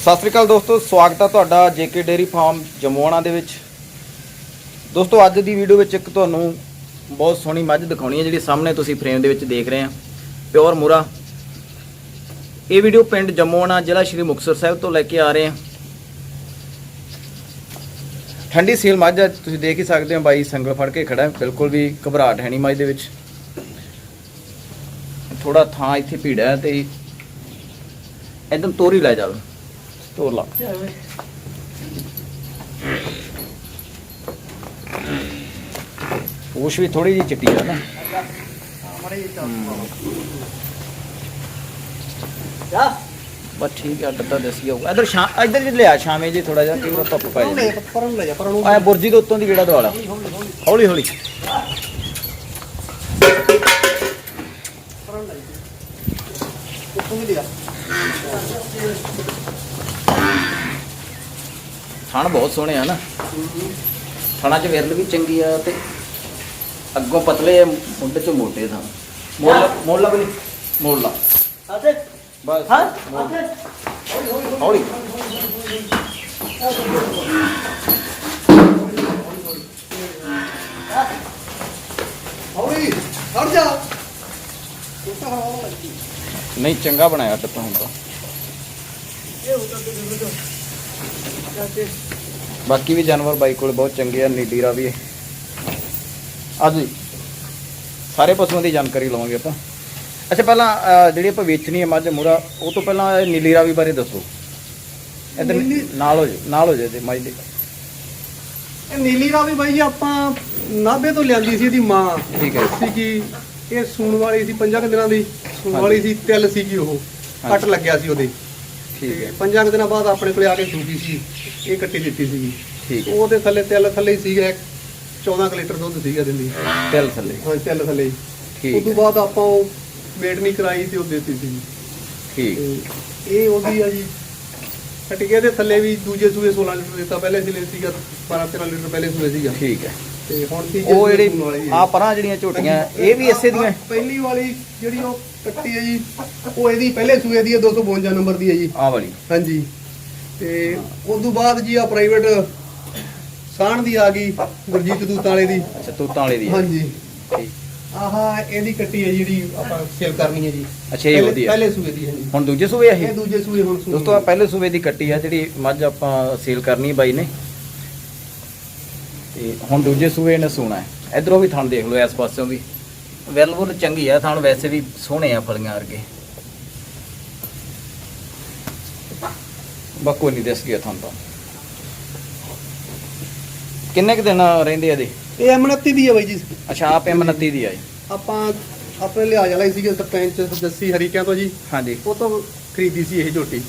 ਸਤਿ ਸ੍ਰੀ ਅਕਾਲ ਦੋਸਤੋ, ਸਵਾਗਤ ਹੈ ਤੁਹਾਡਾ ਜੇ ਕੇ ਡੇਰੀ ਫਾਰਮ ਜਮੋਣਾ ਦੇ ਵਿੱਚ। ਦੋਸਤੋ, ਅੱਜ ਦੀ ਵੀਡੀਓ ਵਿੱਚ ਇੱਕ ਤੁਹਾਨੂੰ ਬਹੁਤ ਸੋਹਣੀ ਮੱਝ ਦਿਖਾਉਣੀ ਹੈ, ਜਿਹੜੀ ਸਾਹਮਣੇ ਤੁਸੀਂ ਫਰੇਮ ਦੇ ਵਿੱਚ ਦੇਖ ਰਹੇ ਆ, ਪਿਓਰ ਮੁਰਾ। ਇਹ ਵੀਡੀਓ ਪਿੰਡ ਜਮੋਣਾ ਜ਼ਿਲ੍ਹਾ ਸ਼੍ਰੀ ਮੁਕਤਸਰ ਸਾਹਿਬ ਤੋਂ ਲੈ ਕੇ ਆ ਰਹੇ ਆ। ਠੰਡੀ ਸੀਲ ਮੱਝ ਹੈ ਤੁਸੀਂ ਦੇਖ ਹੀ ਸਕਦੇ ਹੋ, ਬਾਈ ਸੰਗਲ ਫੜ ਕੇ ਖੜਾ, ਬਿਲਕੁਲ ਵੀ ਘਬਰਾਹਟ ਹੈ ਨਹੀਂ ਮੱਝ ਦੇ ਵਿੱਚ। ਥੋੜਾ ਥਾਂ ਇੱਥੇ ਭੀੜਾ ਤੇ ਇਦਮ ਤੋਰੀ ਲੈ ਜਾਵੇ ਤੋਰ ਲਾ ਪੂਛ ਵੀ ਥੋੜੀ ਜਿਹੀ ਚਿੱਟੀ ਆ ਨਾ। ਬਸ ਠੀਕ ਆ ਡੱਡਾ ਦਸੀ ਜਾਊਗਾ ਇਧਰ ਸ਼ਾਮ ਇਧਰ ਜੀ ਲਿਆ ਸ਼ਾਮੇ ਜੀ ਥੋੜਾ ਜਿਹਾ ਕਿ ਉਹ ਧੁੱਪ ਪੈ ਜਾਂਦੀ ਪਰਾਂ ਲੈ ਜਾ ਪਰਾਂ ਨੂੰ ਆਇਆ ਬੁਰਜੀ ਦੇ ਉੱਤੋਂ ਦੀ ਗੇੜਾ ਦਵਾਲਾ ਹੌਲੀ ਹੌਲੀ ਪਰਾਂ ਲੈ ਜਾ। ਉੱਤੋਂ ਵੀ ਲਿਆ। ਥਣ ਬਹੁਤ ਸੋਹਣੇ ਆ ਨਾ। ਥਣਾ ਚ ਵਿਰਲ ਵੀ ਚੰਗੀ ਆ ਤੇ ਅੱਗੋਂ ਪਤਲੇ ਮੁੰਡੇ ਚੋਂ ਮੋਟੇ ਥਣ। ਮੋੜ ਲਾ ਮੋੜ ਲਾ ਬਲੀ ਮੋੜ ਲਾ ਆਤੇ ਬਸ ਹਾਂ ਹੌਲੀ। ਹੌਲੀ ਹਟ ਜਾ। ਨਹੀਂ ਚੰਗਾ ਬਣਾਇਆ ਟੱਪਾ ਹੁਣ ਤਾਂ। ਇਹ ਉੱਤਰ ਤੇ ਦੇ ਦੋ ਬਾਕੀ ਵੀ ਜਾਨਵਰ ਬਾਈ ਕੋਲ ਬਹੁਤ ਚੰਗੇ ਆ ਨੀਡੀਰਾ ਵੀ ਅੱਜ ਜੀ। ਸਾਰੇ ਪਸ਼ੂਆਂ ਦੀ ਜਾਣਕਾਰੀ ਲਵਾਂਗੇ ਆਪਾਂ। ਅੱਛਾ ਪਹਿਲਾਂ ਜਿਹੜੀ ਆਪਾਂ ਵੇਚਣੀ ਹੈ ਮੱਝ ਮੁਰਾ ਉਹ ਤੋਂ ਪਹਿਲਾਂ ਨੀਲੀ ਰਾਵੀ ਬਾਰੇ ਦੱਸੋ। ਇਧਰ ਨੀਲੀ- ਹੋ ਜੇ ਨਾਲ ਹੋ ਜੇ ਤੇ ਮੱਝ ਦੇ। ਇਹ ਨੀਲੀ ਰਾਵੀ ਬਾਈ ਜੀ ਆਪਾਂ ਨਾਭੇ ਤੋਂ ਲਿਆਂਦੀ ਸੀ ਇਹਦੀ ਮਾਂ। ਠੀਕ ਹੈ। ਸੀਗੀ ਇਹ ਸੂਣ ਵਾਲੀ ਸੀ ਪੰਜਾਂ ਕੁ ਦਿਨਾਂ ਦੀ। ਸੂਣ। ਵਾਲੀ ਸੀ ਤਿਲ ਸੀਗੀ ਉਹ। ਕੱਟ। ਲੱਗਿਆ ਸੀ ਉਹਦੇ। ਠੀਕ ਹੈ। ਪੰਜਾਂ ਕੁ ਦਿਨਾਂ ਬਾਅਦ ਆਪਣੇ ਕੋਲੇ ਆ ਕੇ ਸੂਪੀ ਸੀ ਇਹ ਕੱਟੀ ਦਿੱਤੀ ਸੀਗੀ। ਠੀਕ ਹੈ। ਉਹਦੇ ਥੱਲੇ ਤਿਲ ਥੱਲੇ ਹੀ ਸੀਗਾ ਇੱਕ 14 ਕੁ ਲੀਟਰ ਦੁੱਧ ਸੀਗਾ ਦਿੰਦੀ। ਤਿਲ ਥੱਲੇ। ਹਾਂ ਤਿਲ ਥੱਲੇ ਹੀ। ਠੀਕ ਉਸ ਤੋਂ ਹੈ। ਬਾਅਦ ਆਪਾਂ ਉਹ ਵੇਟ ਨਹੀਂ ਕਰਾਈ ਤੇ ਉਹ ਦਿੱਤੀ ਸੀ। ਠੀਕ। ਤੇ ਇਹ ਉਹਦੀ ਆ ਜੀ ਕਟਿਕੇ ਦੇ ਥੱਲੇ ਵੀ ਦੂਜੇ ਸੂਏ 16 ਲੀਟਰ ਦਿੱਤਾ ਪਹਿਲੇ ਸੀ ਸੀਗਾ 12 13 ਲੀਟਰ ਪਹਿਲੇ ਸੂਏ ਸੀਗਾ। ਠੀਕ ਹੈ। ਤੇ ਹੁਣ ਤੀਜੇ ਉਹ ਸੂਏ ਜਿਹੜੀ ਆ ਪਰਾਂ ਜਿਹੜੀਆਂ ਝੋਟੀਆਂ ਇਹ ਵੀ ਇਸੇ ਦੀਆਂ? ਪਹਿਲੀ ਵਾਲੀ ਜਿਹੜੀ ਉਹ ਕੱਟੀ ਹੈ ਜੀ ਉਹ ਇਹਦੀ ਪਹਿਲੇ ਸੂਏ ਦੀ ਹੈ 252 ਨੰਬਰ ਦੀ ਹੈ ਜੀ। ਆ ਵਾਲੀ। ਹਾਂਜੀ। ਤੇ ਉਸ ਤੋਂ ਬਾਅਦ ਜੀ ਆ ਪ੍ਰਾਈਵੇਟ ਸਾਣ ਦੀ ਆ ਗਈ ਗੁਰਜੀਤ ਦੂਤਾਂ ਵਾਲੇ ਦੀ। ਅੱਛਾ ਤੋਤਾਂ ਵਾਲੇ ਦੀ ਹੈ। ਹਾਂਜੀ। ਆਹਾ ਇਹਦੀ ਕੱਟੀ ਹੈ ਜਿਹੜੀ ਆਪਾਂ ਸੇਲ ਕਰਨੀ ਹੈ ਜੀ। ਅੱਛਾ ਇਹ ਵਧੀਆ ਪਹਿਲੇ ਸੂਏ ਦੀ ਹੈ ਜੀ। ਹੁਣ ਦੂਜੇ ਸੂਏ ਆ ਇਹ? ਦੂਜੇ ਸੂਏ ਹੁਣ ਸੂਏ ਦੋਸਤੋ ਆ ਪਹਿਲੇ ਸੂਬੇ ਦੀ ਕੱਟੀ ਆ ਜਿਹੜੀ ਮੱਝ ਆਪਾਂ ਸੇਲ ਕਰਨੀ ਹੈ ਬਾਈ ਨੇ। ਤੇ ਹੁਣ ਦੂਜੇ ਸੂਬੇ ਨੇ ਸੂਣਾ ਹੈ। ਇਧਰੋਂ ਵੀ ਥਣ ਦੇਖ ਲਓ ਇਸ ਪਾਸਿਓਂ ਵੀ। ਵੈਲਵੁਲ ਚੰਗੀ ਆ ਥਣ ਵੈਸੇ ਵੀ ਸੋਹਣੇ ਆ ਫਲੀਆਂ ਵਰਗੇ। ਬਕੋ ਨਹੀਂ ਦਿਸ ਗਿਆ ਥਣ ਤਾਂ। ਕਿੰਨੇ ਕੁ ਦਿਨ ਰਹਿੰਦੇ ਆ ਦੇ ਇਹ M29 ਦੀ ਹੈ ਬਾਈ ਜੀ। ਅੱਛਾ ਆਪ M29 ਦੀ ਆ ਜੀ। ਆਪਾਂ ਆਪਣੇ ਲਿਹਾਜ਼ ਵਾਲਾ ਹੀ ਸੀਗੇ ਸਰਪੰਚ ਜੱਸੀ ਹਰੀਕਿਆਂ ਤੋਂ ਜੀ। ਹਾਂਜੀ। ਉਹ ਤੋਂ ਖਰੀਦੀ ਸੀ ਇਹ ਝੋਟੀ।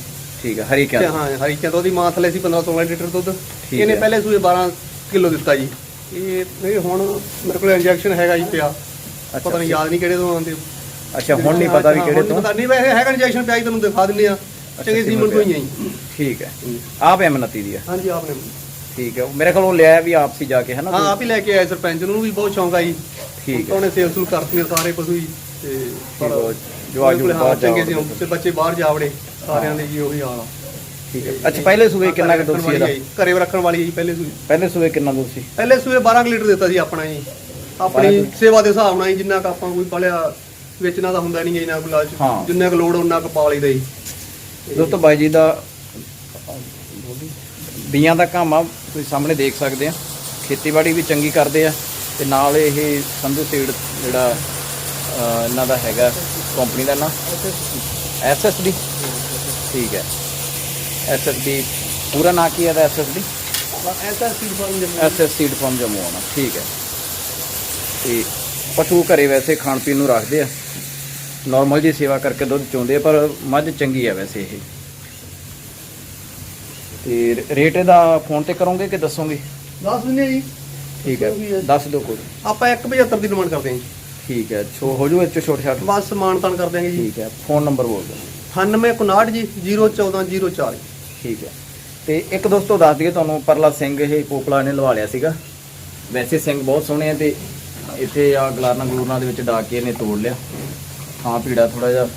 ਠੀਕ ਆ ਹਰੀ ਕਿਆ ਹਾਂ ਹਰੀਕਿਆਂ ਤੋਂ ਉਹਦੀ ਮਾਂ ਥੱਲੇ ਸੀ 15 16 ਲੀਟਰ ਦੁੱਧ। ਇਹਨੇ। ਪਹਿਲੇ ਸੂਏ 12 ਕਿਲੋ ਦਿੱਤਾ ਜੀ। ਇਹ ਨਹੀਂ ਹੁਣ ਮੇਰੇ ਕੋਲ ਇੰਜੈਕਸ਼ਨ ਹੈਗਾ ਜੀ ਪਿਆ। ਪਤਾ ਨਹੀਂ ਯਾਦ ਨਹੀਂ ਕਿਹੜੇ ਤੋਂ ਆਉਂਦੇ। ਅੱਛਾ ਹੁਣ ਨਹੀਂ ਪਤਾ ਵੀ ਕਿਹੜੇ ਤੋਂ। ਪਤਾ। ਨਹੀਂ ਵੈਸੇ ਹੈਗਾ ਇੰਜੈਕਸ਼ਨ ਪਿਆ ਜੀ ਤੁਹਾਨੂੰ ਦਿਖਾ ਦਿੰਦੇ ਆ ਚੰਗੇ ਸੀਮਨ ਤੋਂ ਹੀ ਆ ਜੀ। ਠੀਕ ਹੈ। ਆਪ M29 ਦੀ ਆ ਹਾਂਜੀ ਆਪਨੇ ਠੀਕ ਹੈ। ਮੇਰੇ ਕੋਲ ਉਹ ਲਿਆ ਵੀ ਆਪ ਸੀ ਜਾ ਕੇ ਹੈ ਨਾ ਹਾਂ ਆਪ ਹੀ ਲੈ ਕੇ ਆਏ ਸਰਪੰਚ ਨੂੰ ਵੀ ਬਹੁਤ ਸ਼ੌਂਕ ਆਈ ਠੀਕ ਹੈ। ਉਹਨੇ ਸੇਲ ਸੂਲ ਕਰਤੀਆਂ ਸਾਰੇ ਪਸ਼ੂ ਹੀ ਤੇ ਜੂ ਕੋਲੇ ਹਾਂ, ਬਾਹਰ ਚੰਗੇ ਸੀ। ਤੇ ਬੱਚੇ ਬਾਹਰ ਜਾ ਵੜੇ ਸਾਰਿਆਂ ਦੇ ਜੀ ਉਹੀ ਹਾਲ ਆ। ਠੀਕ ਹੈ। ਅੱਛਾ ਪਹਿਲੇ ਸੂਏ ਕਿੰਨਾ ਕੁ ਦੁੱਧ ਸੀ ਇਹਦਾ? ਘਰੇ ਰੱਖਣ ਵਾਲੀ ਜੀ ਪਹਿਲੇ ਸੂਏ। ਪਹਿਲੇ ਸੂਏ ਕਿੰਨਾ ਦੁੱਧ ਸੀ? ਪਹਿਲੇ ਸੂਏ 12 ਕੁ ਲੀਟਰ ਦਿੱਤਾ ਸੀ ਆਪਣਾ ਜੀ। ਆਪਣੀ ਸੇਵਾ ਦੇ ਹਿਸਾਬ ਨਾਲ ਜਿੰਨਾ ਕ ਆਪਾਂ ਕੋਈ ਪਲਿਆ ਵੇਚਣਾ ਤਾਂ ਹੁੰਦਾ ਨਹੀਂ ਜੀ ਨਾ ਕੋਈ ਲਾਲਚ। ਹਾਂ। ਜਿੰਨਾ ਕੁ ਲੋੜ ਉਹਨਾਂ ਕੁ ਪਾ ਲਈਦਾ ਜੀ। ਦੋਸਤੋ ਬਾਈ ਜੀ ਦਾ ਬੀਆਂ ਦਾ ਕੰਮ ਆ ਤੁਸੀਂ ਸਾਹਮਣੇ ਦੇਖ ਸਕਦੇ ਆ। ਖੇਤੀਬਾੜੀ ਵੀ ਚੰਗੀ ਕਰਦੇ ਆ ਤੇ ਨਾਲ ਇਹ ਸੰਧੂ ਸੀਡ ਜਿਹੜਾ ਇਹਨਾਂ ਦਾ ਹੈਗਾ ਕੰਪਨੀ ਦਾ ਨਾਮ ਐਸਐਸਡੀ ਠੀਕ ਹੈ। ਐਸਐਸਡੀ ਪੂਰਾ ਨਾਂ ਕੀ ਹੈ ਦਾ ਐਸਐਸਡੀ ਐਸਾ ਸੀਡ ਫਾਰਮ ਜਮਾ ਐਸਐਸ ਸੀਡ ਫਾਰਮ ਜੰਮੂ ਆਉਣਾ ਠੀਕ ਹੈ। ਤੇ ਪਸ਼ੂ ਘਰੇ ਵੈਸੇ ਖਾਣ ਪੀਣ ਨੂੰ ਰੱਖਦੇ ਆ। ਨਾਰਮਲ ਜੀ ਸੇਵਾ ਕਰਕੇ ਦੁੱਧ ਚੋਂਦੇ ਆ ਪਰ ਮੱਝ ਚੰਗੀ ਆ ਵੈਸੇ ਇਹ। ਤੇ ਰੇਟ ਇਹਦਾ ਫੋਨ ਤੇ ਕਰੋਗੇ ਕਿ ਦੱਸੋਗੇ? ਦੱਸ ਦਿੰਦੇ ਜੀ। ਠੀਕ ਹੈ। ਦੱਸ ਦਿਓ ਕੋਈ। ਆਪਾਂ 175 ਦੀ ਡਿਮਾਂਡ ਕਰਦੇ ਹਾਂ ਜੀ। ਠੀਕ ਹੈ ਛੋ ਹੋ ਜੂ ਇੱਥੇ ਛੋਟ ਛਾਟ। ਬਸ ਸਮਾਨ ਤਾਨ ਕਰ ਦਿਆਂਗੇ ਜੀ। ਠੀਕ ਹੈ ਫੋਨ ਨੰਬਰ ਬੋਲ ਦਿਓ। 9859 ਜੀ 01404 ਠੀਕ ਹੈ। ਤੇ ਇੱਕ ਦੋਸਤੋ ਦੱਸ ਦਈਏ ਤੁਹਾਨੂੰ ਪਰਲਾ ਸਿੰਘ ਇਹ ਪੋਪਲਾ ਨੇ ਲਵਾ ਲਿਆ ਸੀਗਾ। ਵੈਸੇ ਸਿੰਘ ਬਹੁਤ ਸੋਹਣੇ ਆ ਤੇ ਇੱਥੇ ਆ ਗਲਾਰਨਾ ਗਲੂਰਨਾ ਦੇ ਵਿੱਚ ਡਾ ਕੇ ਇਹਨੇ ਤੋੜ ਲਿਆ। ਥਾਂ ਪੀੜਾ ਥੋੜਾ ਜਿਹਾ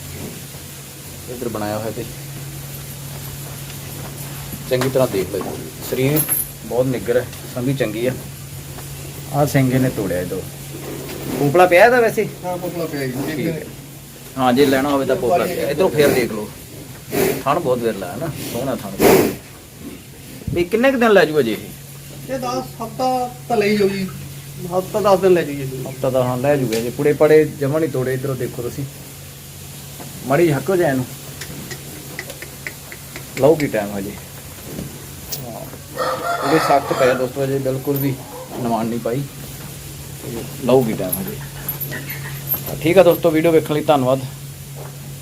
ਇਧਰ ਬਣਾਇਆ ਹੋਇਆ ਤੇ। ਚੰਗੀ ਤਰ੍ਹਾਂ ਦੇਖ ਲਓ। ਸਰੀਰ ਬਹੁਤ ਨਿੱਗਰ ਹੈ ਸੰਭੀ ਚੰਗੀ ਆ। ਆ ਸਿੰਘੇ ਨੇ ਤੋੜਿਆ ਇਹ ਦੋ। ਪੋਪਲਾ ਪਿਆ ਇਹਦਾ ਵੈਸੇ? ਹਾਂ ਪੋਪਲਾ ਪਿਆ ਜੀ। ਹਾਂ ਜੇ ਲੈਣਾ ਹੋਵੇ ਤਾਂ ਪੋਪਲਾ ਪਿਆ। ਇਧਰੋਂ ਫੇਰ ਦੇਖ ਲਓ। ਥਣ ਬਹੁਤ ਵਿਰਲਾ ਹੈ ਨਾ ਸੋਹਣਾ ਥਣ ਇਹ ਕਿੰਨੇ ਕੁ ਦਿਨ ਲੈ ਜੀ ਇਹ? ਇਹ 10 ਹਫਤਾ ਤਾਂ ਲਈ ਜਾਓ ਜੀ। ਹਫਤਾ 10 ਦਿਨ ਲੈ ਜਾਈਏ ਜੀ। ਹਫਤਾ ਦਾ ਹਾਂ ਲੈ ਜੂਗਾ ਜੀ। ਪੁੜੇ ਪੜੇ ਜਮਾ ਨਹੀਂ ਤੋੜੇ ਇਧਰੋਂ ਦੇਖੋ ਤੁਸੀਂ। ਮੜੀ ਹੱਕੋ ਜਾ ਇਹਨੂੰ। ਲਓ ਕੀ ਟਾਈਮ ਹਜੇ ਹਾਂ। ਉਹਦੇ ਸਖਤ ਪਿਆ ਦੋਸਤੋ ਅਜੇ ਬਿਲਕੁਲ ਵੀ ਨਵਾਨ ਨਹੀਂ ਪਾਈ। ਲਓ ਕੀ ਟਾਈਮ ਹਜੇ ਠੀਕ ਆ ਦੋਸਤੋ ਵੀਡੀਓ ਵੇਖਣ ਲਈ ਧੰਨਵਾਦ।